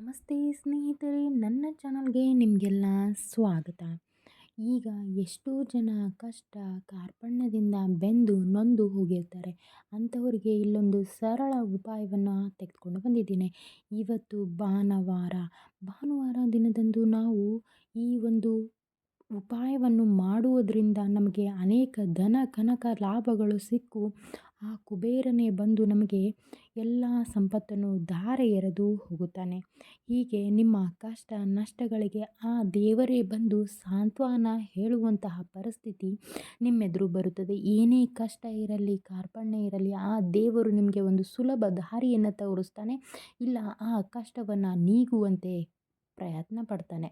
ನಮಸ್ತೆ ಸ್ನೇಹಿತರೆ, ನನ್ನ ಚಾನಲ್ಗೆ ನಿಮಗೆಲ್ಲ ಸ್ವಾಗತ. ಈಗ ಎಷ್ಟೋ ಜನ ಕಷ್ಟ ಕಾರ್ಪಣ್ಯದಿಂದ ಬೆಂದು ನೊಂದು ಹೋಗಿರ್ತಾರೆ. ಅಂಥವರಿಗೆ ಇಲ್ಲೊಂದು ಸರಳ ಉಪಾಯವನ್ನು ತೆಗೆದುಕೊಂಡು ಬಂದಿದ್ದೀನಿ. ಇವತ್ತು ಭಾನುವಾರ ಭಾನುವಾರ ದಿನದಂದು ನಾವು ಈ ಒಂದು ಉಪಾಯವನ್ನು ಮಾಡುವುದರಿಂದ ನಮಗೆ ಅನೇಕ ಧನ, ಕನಕ ಲಾಭಗಳು ಸಿಕ್ಕು. ಆ ಕುಬೇರನೇ ಬಂದು ನಮಗೆ ಎಲ್ಲ ಸಂಪತ್ತನ್ನು ಧಾರೆ ಎರೆದು ಹೋಗುತ್ತಾನೆ. ಹೀಗೆ ನಿಮ್ಮ ಕಷ್ಟ ನಷ್ಟಗಳಿಗೆ ಆ ದೇವರೇ ಬಂದು ಸಾಂತ್ವನ ಹೇಳುವಂತಹ ಪರಿಸ್ಥಿತಿ ನಿಮ್ಮೆದುರು ಬರುತ್ತದೆ. ಏನೇ ಕಷ್ಟ ಇರಲಿ, ಕಾರ್ಪಣ್ಯ ಇರಲಿ, ಆ ದೇವರು ನಿಮಗೆ ಒಂದು ಸುಲಭ ದಾರಿಯನ್ನು ತೋರಿಸ್ತಾನೆ. ಇಲ್ಲ, ಆ ಕಷ್ಟವನ್ನು ನೀಗುವಂತೆ ಪ್ರಯತ್ನ ಪಡ್ತಾನೆ.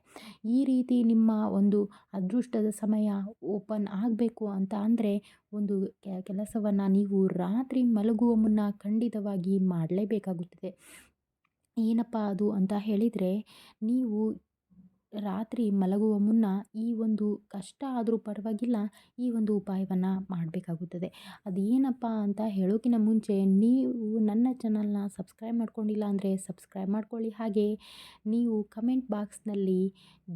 ಈ ರೀತಿ ನಿಮ್ಮ ಒಂದು ಅದೃಷ್ಟದ ಸಮಯ ಓಪನ್ ಆಗಬೇಕು ಅಂತ ಅಂದರೆ ಒಂದು ಕೆಲಸವನ್ನು ನೀವು ರಾತ್ರಿ ಮಲಗುವ ಮುನ್ನ ಖಂಡಿತವಾಗಿ ಮಾಡಲೇಬೇಕಾಗುತ್ತದೆ. ಏನಪ್ಪ ಅದು ಅಂತ ಹೇಳಿದರೆ, ನೀವು ರಾತ್ರಿ ಮಲಗುವ ಮುನ್ನ ಈ ಒಂದು ಕಷ್ಟ ಆದರೂ ಪರವಾಗಿಲ್ಲ, ಈ ಒಂದು ಉಪಾಯವನ್ನು ಮಾಡಬೇಕಾಗುತ್ತದೆ. ಅದೇನಪ್ಪ ಅಂತ ಹೇಳೋಕ್ಕಿಂತ ಮುಂಚೆ ನೀವು ನನ್ನ ಚಾನಲ್ನ ಸಬ್ಸ್ಕ್ರೈಬ್ ಮಾಡ್ಕೊಂಡಿಲ್ಲ ಅಂದರೆ ಸಬ್ಸ್ಕ್ರೈಬ್ ಮಾಡ್ಕೊಳ್ಳಿ. ಹಾಗೆ ನೀವು ಕಮೆಂಟ್ ಬಾಕ್ಸ್ನಲ್ಲಿ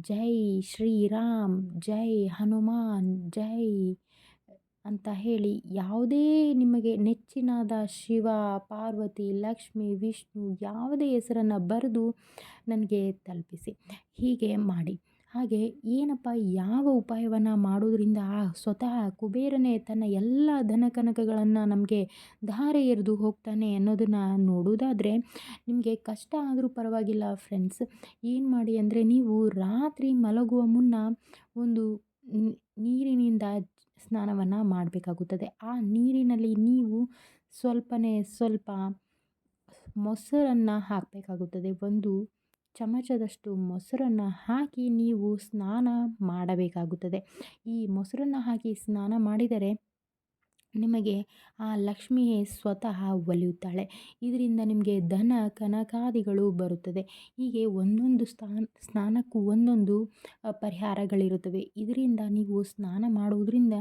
ಜೈ ಶ್ರೀರಾಮ್, ಜೈ ಹನುಮಾನ್, ಜೈ ಅಂತ ಹೇಳಿ ಯಾವುದೇ ನಿಮಗೆ ನೆಚ್ಚಿನಾದ ಶಿವ, ಪಾರ್ವತಿ, ಲಕ್ಷ್ಮಿ, ವಿಷ್ಣು ಯಾವುದೇ ಹೆಸರನ್ನು ಬರೆದು ನನಗೆ ತಲುಪಿಸಿ. ಹೀಗೆ ಮಾಡಿ. ಹಾಗೆ ಏನಪ್ಪ ಯಾವ ಉಪಾಯವನ್ನು ಮಾಡೋದ್ರಿಂದ ಆ ಸ್ವತಃ ಕುಬೇರನೇ ತನ್ನ ಎಲ್ಲ ಧನ ಕನಕಗಳನ್ನು ನಮಗೆ ಧಾರೆ ಎರೆದು ಹೋಗ್ತಾನೆ ಅನ್ನೋದನ್ನು ನೋಡೋದಾದರೆ ನಿಮಗೆ ಕಷ್ಟ ಆದರೂ ಪರವಾಗಿಲ್ಲ ಫ್ರೆಂಡ್ಸ್ ಏನು ಮಾಡಿ ಅಂದರೆ ನೀವು ರಾತ್ರಿ ಮಲಗುವ ಮುನ್ನ ಒಂದು ನೀರಿನಿಂದ ಸ್ನಾನವನ್ನು ಮಾಡಬೇಕಾಗುತ್ತದೆ. ಆ ನೀರಿನಲ್ಲಿ ನೀವು ಸ್ವಲ್ಪನೇ ಸ್ವಲ್ಪ ಮೊಸರನ್ನು ಹಾಕಬೇಕಾಗುತ್ತದೆ. ಒಂದು ಚಮಚದಷ್ಟು ಮೊಸರನ್ನು ಹಾಕಿ ನೀವು ಸ್ನಾನ ಮಾಡಬೇಕಾಗುತ್ತದೆ. ಈ ಮೊಸರನ್ನು ಹಾಕಿ ಸ್ನಾನ ಮಾಡಿದರೆ ನಿಮಗೆ ಆ ಲಕ್ಷ್ಮಿಯೇ ಸ್ವತಃ ಒಲಿಯುತ್ತಾಳೆ. ಇದರಿಂದ ನಿಮಗೆ ಧನ, ಕನಕಾದಿಗಳು ಬರುತ್ತದೆ. ಹೀಗೆ ಒಂದೊಂದು ಸ್ಥಾನ, ಸ್ನಾನಕ್ಕೂ ಒಂದೊಂದು ಪರಿಹಾರಗಳಿರುತ್ತವೆ. ಇದರಿಂದ ನೀವು ಸ್ನಾನ ಮಾಡುವುದರಿಂದ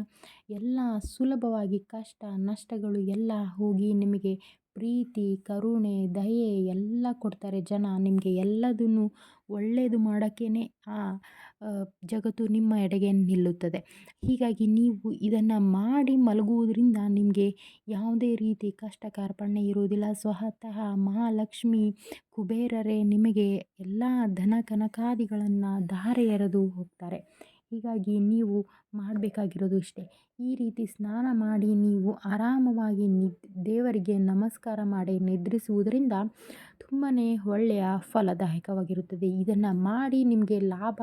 ಎಲ್ಲ ಸುಲಭವಾಗಿ ಕಷ್ಟ, ನಷ್ಟಗಳು ಎಲ್ಲ ಹೋಗಿ ನಿಮಗೆ ಪ್ರೀತಿ, ಕರುಣೆ, ದಯೆ ಎಲ್ಲ ಕೊಡ್ತಾರೆ ಜನ. ನಿಮಗೆ ಎಲ್ಲದನ್ನು ಒಳ್ಳೆಯದು ಮಾಡೋಕ್ಕೇ ಆ ಜಗತ್ತು ನಿಮ್ಮ ಎಡೆಗೆ ನಿಲ್ಲುತ್ತದೆ. ಹೀಗಾಗಿ ನೀವು ಇದನ್ನು ಮಾಡಿ ಮಲಗುವುದರಿಂದ ನಿಮಗೆ ಯಾವುದೇ ರೀತಿ ಕಷ್ಟ ಕಾರ್ಪಣ್ಯ ಇರುವುದಿಲ್ಲ. ಸ್ವತಃ ಮಹಾಲಕ್ಷ್ಮಿ ಕುಬೇರರೇ ನಿಮಗೆ ಎಲ್ಲ ಧನ ಕನಕಾದಿಗಳನ್ನು ಧಾರೆ ಎರೆದು ಹೋಗ್ತಾರೆ. ಹೀಗಾಗಿ ನೀವು ಮಾಡಬೇಕಾಗಿರೋದು ಇಷ್ಟೇ. ಈ ರೀತಿ ಸ್ನಾನ ಮಾಡಿ ನೀವು ಆರಾಮವಾಗಿ ನಿದ್, ದೇವರಿಗೆ ನಮಸ್ಕಾರ ಮಾಡಿ ನಿದ್ರಿಸುವುದರಿಂದ ತುಂಬಾ ಒಳ್ಳೆಯ ಫಲದಾಯಕವಾಗಿರುತ್ತದೆ. ಇದನ್ನು ಮಾಡಿ ನಿಮಗೆ ಲಾಭ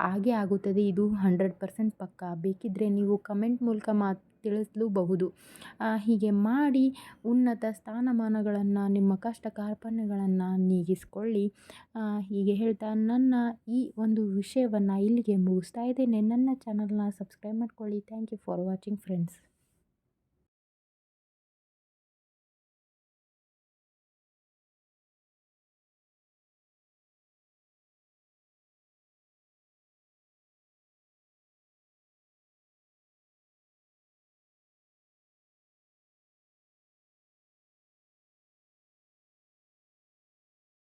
ಆಗೇ ಆಗುತ್ತದೆ. ಇದು ಹಂಡ್ರೆಡ್ ಪರ್ಸೆಂಟ್ ಪಕ್ಕಾ. ಬೇಕಿದ್ದರೆ ನೀವು ಕಮೆಂಟ್ ಮೂಲಕ ಮಾತು ತಿಳಿಸಲೂಬಹುದು. ಹೀಗೆ ಮಾಡಿ ಉನ್ನತ ಸ್ಥಾನಮಾನಗಳನ್ನು, ನಿಮ್ಮ ಕಷ್ಟ ಕಾರ್ಪಣ್ಯಗಳನ್ನು ನೀಗಿಸಿಕೊಳ್ಳಿ. ಹೀಗೆ ಹೇಳ್ತಾ ನನ್ನ ಈ ಒಂದು ವಿಷಯವನ್ನು ಇಲ್ಲಿಗೆ ಮುಗಿಸ್ತಾ ಇದ್ದೇನೆ. ನನ್ನ ಚಾನಲ್ನ ಸಬ್ಸ್ಕ್ರೈಬ್ ಮಾಡ್ಕೊಳ್ಳಿ. Thank you for watching friends